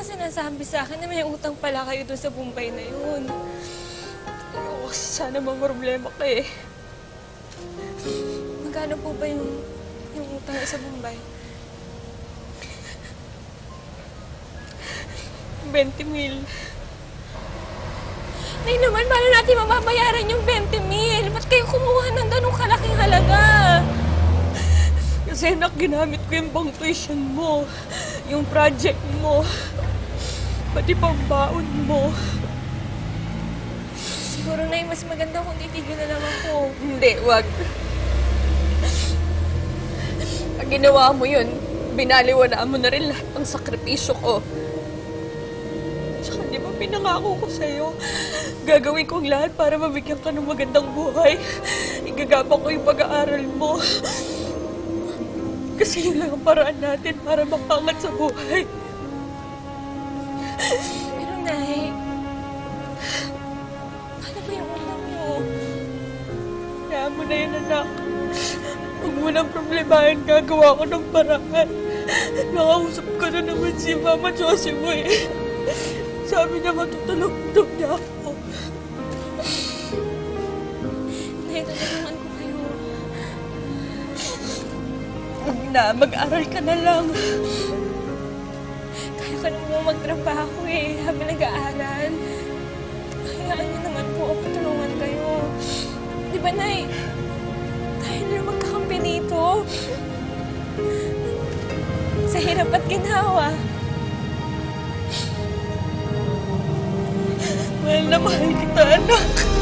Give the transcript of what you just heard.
sinasabi sa akin na may utang pala kayo doon sa Bombay na yun. Ayoko kasi sana problema ka eh. Magkano po ba yung, yung utang sa Bombay? 20 mil. Ay naman, paano natin mababayaran yung 20 mil? Ba't kayo kumuha ng ganong kalaking halaga? Kasi nak, ginamit ko yung pang tuition mo, yung project mo, pati pang baon mo. Siguro na mas maganda kung titigil na lang ako. Hindi, wag. Pag ginawa mo yun, binaliwanaan mo na rin lahat ng sakripisyo ko. Tsaka di ba pinangako ko sa'yo, gagawin ko ang lahat para mabigyan ka ng magandang buhay. Igagapang ko yung pag-aaral mo. Kasi yun lang ang paraan natin para mapangat sa buhay. Pero Nay, paano ba yung utang mo? Kaya mo na yun, anak. Huwag mo nang problemahin, gagawa ko ng paraan. Nakausap ko na naman si Mama Josie mo eh. Sabi niya matutulog daw niya ako. Nay, tutulungan ko kayo. Huwag na, mag-aral ka na lang. Magtrabaho eh, habang nag-aaral. Hayaan niyo naman po ako tulungan kayo. Di ba, Nay? Tayo na magkakampi dito. Sa hirap at ginawa. Mahal na mahal kita, anak.